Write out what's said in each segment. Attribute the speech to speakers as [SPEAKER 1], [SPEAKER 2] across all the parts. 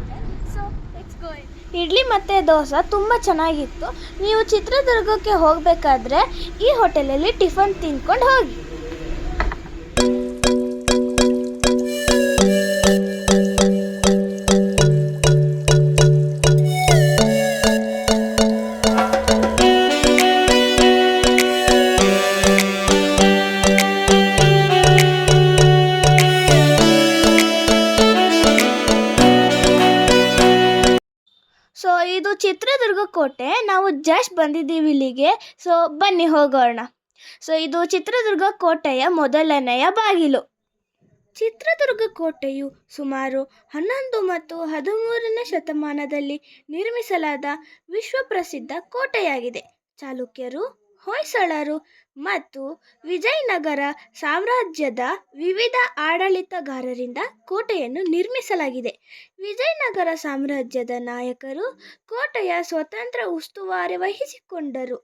[SPEAKER 1] ಇದೆ so let's go idli ಮತ್ತು ದೋಸೆ ತುಂಬ ಚೆನ್ನಾಗಿತ್ತು. ನೀವು ಚಿತ್ರದುರ್ಗಕ್ಕೆ ಹೋಗಬೇಕಾದ್ರೆ ಈ ಹೋಟೆಲಲ್ಲಿ ಟಿಫನ್ ತಿನ್ಕೊಂಡು ಹೋಗಿ. ಇದು ಚಿತ್ರದುರ್ಗ ಕೋಟೆ. ನಾವು ಜಸ್ಟ್ ಬಂದಿದ್ದೀವಿ ಇಲ್ಲಿಗೆ. ಸೊ ಬನ್ನಿ ಹೋಗೋಣ. ಸೊ ಇದು ಚಿತ್ರದುರ್ಗ ಕೋಟೆಯ ಮೊದಲನೆಯ ಬಾಗಿಲು. ಚಿತ್ರದುರ್ಗ ಕೋಟೆಯು ಸುಮಾರು ಹನ್ನೊಂದು ಮತ್ತು ಹದಿಮೂರನೇ ಶತಮಾನದಲ್ಲಿ ನಿರ್ಮಿಸಲಾದ ವಿಶ್ವಪ್ರಸಿದ್ಧ ಕೋಟೆಯಾಗಿದೆ. ಚಾಲುಕ್ಯರು ಹೊಯ್ಸಳರು ಮತ್ತು ವಿಜಯನಗರ ಸಾಮ್ರಾಜ್ಯದ ವಿವಿಧ ಆಡಳಿತಗಾರರಿಂದ ಕೋಟೆಯನ್ನು ನಿರ್ಮಿಸಲಾಗಿದೆ. ವಿಜಯನಗರ ಸಾಮ್ರಾಜ್ಯದ ನಾಯಕರು ಕೋಟೆಯ ಸ್ವತಂತ್ರ ಉಸ್ತುವಾರಿ ವಹಿಸಿಕೊಂಡರು.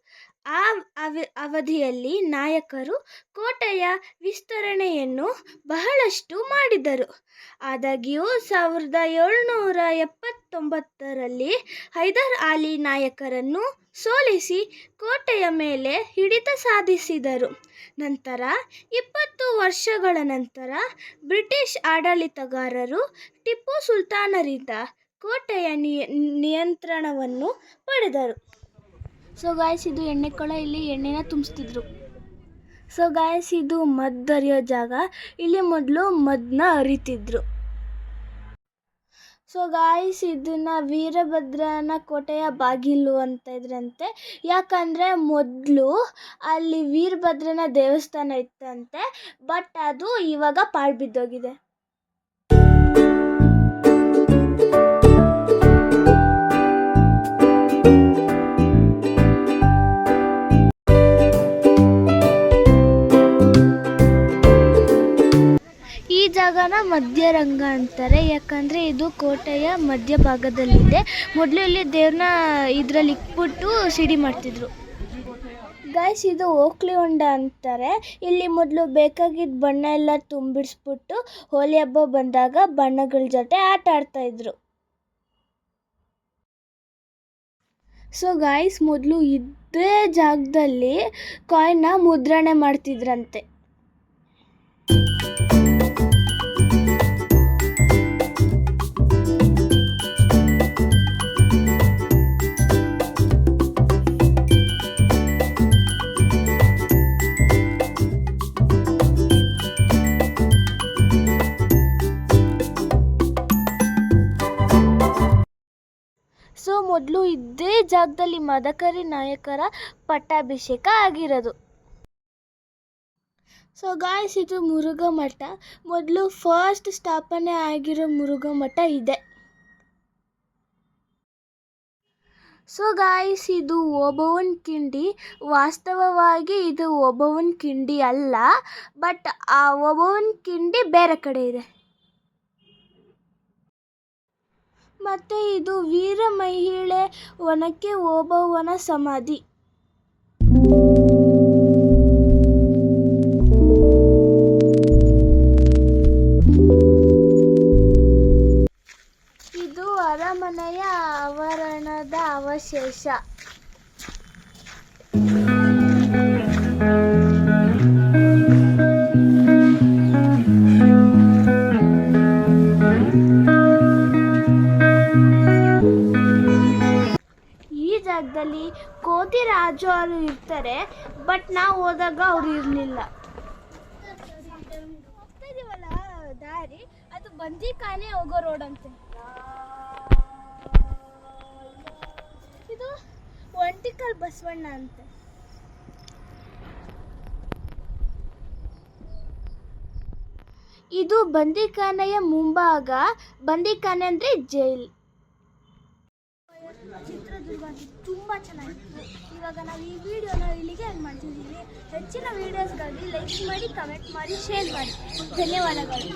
[SPEAKER 1] ಆ ಅವ- ಅವಧಿಯಲ್ಲಿ ನಾಯಕರು ಕೋಟೆಯ ವಿಸ್ತರಣೆಯನ್ನು ಬಹಳಷ್ಟು ಮಾಡಿದರು. ಆದಾಗ್ಯೂ, ಸಾವಿರದ ಏಳುನೂರ ಎಪ್ಪತ್ತೊಂಬತ್ತರಲ್ಲಿ ಹೈದರ್ ಆಲಿ ನಾಯಕರನ್ನು ಸೋಲಿಸಿ ಕೋಟೆಯ ಮೇಲೆ ಹಿಡಿತ ಸಾಧಿಸಿದರು. ನಂತರ, ಇಪ್ಪತ್ತು ವರ್ಷಗಳ ನಂತರ ಬ್ರಿಟಿಷ್ ಆಡಳಿತಗಾರರು ಟಿಪ್ಪು ಸುಲ್ತಾನರಿಂದ ಕೋಟೆಯ ನಿಯ- ನಿಯಂತ್ರಣವನ್ನು ಪಡೆದರು. ಸೊ ಗಾಯಸ್ ಇದು ಎಣ್ಣೆ ಕೊಳ, ಇಲ್ಲಿ ಎಣ್ಣೆನ ತುಂಬಿಸ್ತಿದ್ರು. ಸೊ ಗಾಯಸ್ ಇದು ಮದ್ದು ಅರಿಯೋ ಜಾಗ. ಇಲ್ಲಿ ಮೊದಲು ಮದ್ದನ್ನ ಅರಿತಿದ್ರು. ಸೊ ಗಾಯಸ್ ಇದನ್ನ ವೀರಭದ್ರನ ಕೋಟೆಯ ಬಾಗಿಲು ಅಂತ ಇದ್ರಂತೆ. ಯಾಕಂದರೆ ಮೊದಲು ಅಲ್ಲಿ ವೀರಭದ್ರನ ದೇವಸ್ಥಾನ ಇತ್ತಂತೆ ಬಟ್ ಅದು ಇವಾಗ ಪಾಳು ಜಾಗನ ಮಧ್ಯರಂಗ ಅಂತಾರೆ. ಯಾಕಂದ್ರೆ ಇದು ಕೋಟೆಯ ಮಧ್ಯಭಾಗದಲ್ಲಿದೆ. ಮೊದಲು ಇಲ್ಲಿ ದೇವ್ರನ್ನ ಇದರಲ್ಲಿ ಇಕ್ಬಿಟ್ಟು ಸಿಡಿ ಮಾಡ್ತಿದ್ರು. ಗಾಯ್ಸ್ ಇದು ಓಕ್ಲಿ ಹೊಂಡ ಅಂತಾರೆ. ಇಲ್ಲಿ ಮೊದಲು ಬೇಕಾಗಿದ್ದ ಬಣ್ಣ ಎಲ್ಲ ತುಂಬಿಡಿಸ್ಬಿಟ್ಟು ಹೋಲಿ ಹಬ್ಬ ಬಂದಾಗ ಬಣ್ಣಗಳ ಜೊತೆ ಆಟ ಆಡ್ತಾ ಇದ್ರು. ಸೊ ಗಾಯ್ಸ್ ಮೊದಲು ಇದ್ದೇ ಜಾಗದಲ್ಲಿ ಕಾಯಿನ್ನ ಮುದ್ರಣೆ ಮಾಡ್ತಿದ್ರಂತೆ. ಮೊದಲು ಇದೇ ಜಾಗದಲ್ಲಿ ಮದಕರಿ ನಾಯಕರ ಪಟ್ಟಾಭಿಷೇಕ ಆಗಿರೋದು. ಸೊ ಗಾಯ್ಸ್ ಇದು ಮುರುಘಮಠ. ಮೊದಲು ಫಸ್ಟ್ ಸ್ಥಾಪನೆ ಆಗಿರೋ ಮುರುಘಮಠ ಇದೆ. ಸೊ ಗಾಯ್ಸ್ ಇದು ಒಬವನ್ ಕಿಂಡಿ. ವಾಸ್ತವವಾಗಿ ಇದು ಒಬವನ್ ಕಿಂಡಿ ಅಲ್ಲ ಬಟ್ ಆ ಒಬವನ್ ಕಿಂಡಿ ಬೇರೆ ಕಡೆ ಇದೆ. ಮತ್ತು ಇದು ವೀರ ಮಹಿಳೆ ಒನಕೆ ಓಬವ್ವನ ಸಮಾಧಿ. ಇದು ಅರಮನೆಯ ಆವರಣದ ಅವಶೇಷ. ಕೋತಿ ರಾಜು ಅವರು ಇರ್ತಾರೆ ಬಟ್ ನಾವು ಹೋದಾಗ ಅವ್ರು ಇರಲಿಲ್ಲ. ಹೋಗ್ತಾ ದಾರಿ ಅದು ಬಂದಿಕಾನೆ ಹೋಗೋ ರೋಡ್ ಅಂತೆ. ಇದು ಒಂಟಿಕಲ್ ಬಸವಣ್ಣ ಅಂತೆ. ಇದು ಬಂದಿಖಾನೆಯ ಮುಂಭಾಗ. ಬಂದಿಖಾನೆ ಅಂದ್ರೆ ಜೈಲ್. ಚಿತ್ರದುರ್ಗ ತುಂಬ ಚೆನ್ನಾಗಿತ್ತು. ಇವಾಗ ನಾವು ಈ ವಿಡಿಯೋನ ಇಲ್ಲಿಗೆ ಎಂಡ್ ಮಾಡ್ತಿದ್ದೀವಿ ಹೆಚ್ಚಿನ ವೀಡಿಯೋಸ್ಗಾಗಿ ಲೈಕ್ ಮಾಡಿ ಕಮೆಂಟ್ ಮಾಡಿ ಶೇರ್ ಮಾಡಿ. ಧನ್ಯವಾದಗಳು.